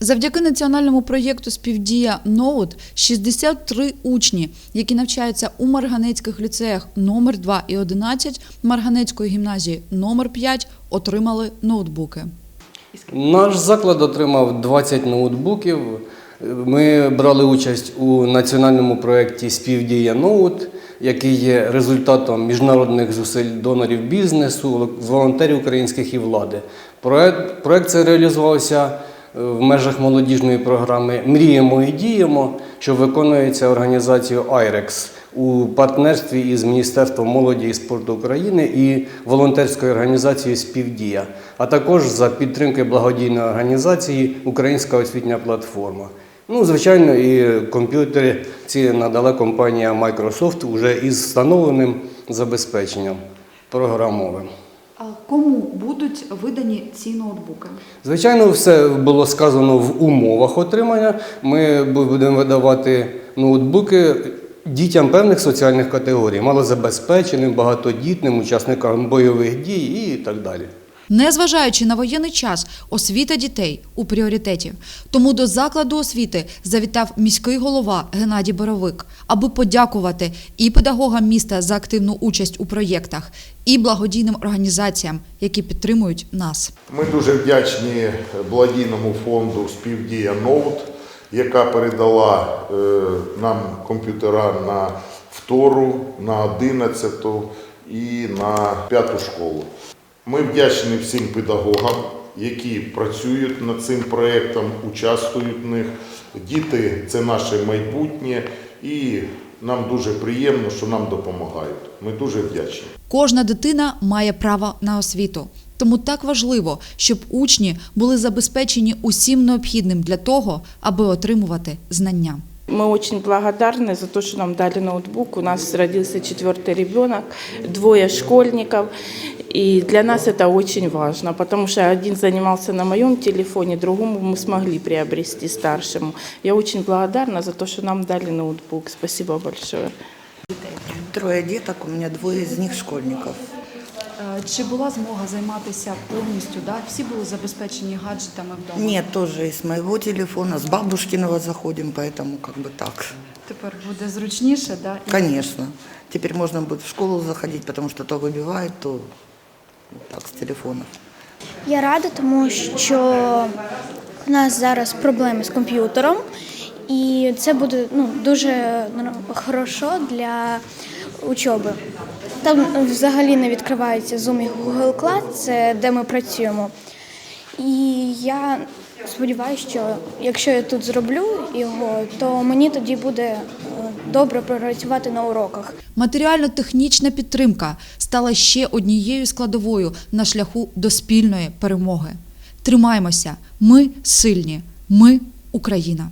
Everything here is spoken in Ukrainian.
Завдяки національному проєкту Співдія Ноут 63 учні, які навчаються у Марганецьких ліцеях номер 2 і 11 Марганецької гімназії номер 5 отримали ноутбуки. Наш заклад отримав 20 ноутбуків. Ми брали участь у національному проєкті Співдія Ноут, який є результатом міжнародних зусиль донорів бізнесу, волонтерів українських і влади. Проект, проект це реалізувався в межах молодіжної програми Мріємо і діємо, що виконується організацією IREX у партнерстві із Міністерством молоді і спорту України і волонтерською організацією Співдія, а також за підтримки благодійної організації Українська освітня платформа. Ну, звичайно, і комп'ютери ці надала компанія Microsoft уже із встановленим забезпеченням програмовим. Кому будуть видані ці ноутбуки? Звичайно, все було сказано в умовах отримання. Ми будемо видавати ноутбуки дітям певних соціальних категорій, малозабезпеченим, багатодітним, учасникам бойових дій і так далі. Незважаючи на воєнний час, освіта дітей у пріоритеті. Тому до закладу освіти завітав міський голова Геннадій Боровик, аби подякувати і педагогам міста за активну участь у проєктах, і благодійним організаціям, які підтримують нас. Ми дуже вдячні благодійному фонду Співдія Ноут, яка передала е, нам комп'ютера на втору, на одинадцяту і на п'яту школу. Ми вдячні всім педагогам, які працюють над цим проєктом, участвують в них. Діти це наше майбутнє, і нам дуже приємно, що нам допомагають. Ми дуже вдячні. Кожна дитина має право на освіту. Тому так важливо, щоб учні були забезпечені усім необхідним для того, аби отримувати знання. Мы очень благодарны за то, что нам дали ноутбук. У нас родился четвертый ребенок, двое школьников. И для нас это очень важно, потому что один занимался на моем телефоне, другому мы смогли приобрести старшему. Я очень благодарна за то, что нам дали ноутбук. Спасибо большое. Трое деток, у меня двое из них школьников. Чи була змога займатися повністю? Да? Всі були забезпечені гаджетами вдома? Нет, тоже из моего телефона, с бабушкиного заходим, поэтому как бы так. Тепер буде зручніше, да? І- Конечно. Теперь можно будет в школу заходить, потому что то выбивает, то вот так с телефона. Я рада, тому що у нас зараз проблеми з комп'ютером, і це буде ну, дуже хорошо для учоби. Там взагалі не відкривається Zoom і Google Class, це де ми працюємо. І я сподіваюся, що якщо я тут зроблю його, то мені тоді буде добре працювати на уроках. Матеріально-технічна підтримка стала ще однією складовою на шляху до спільної перемоги. Тримаймося, ми сильні, ми Україна.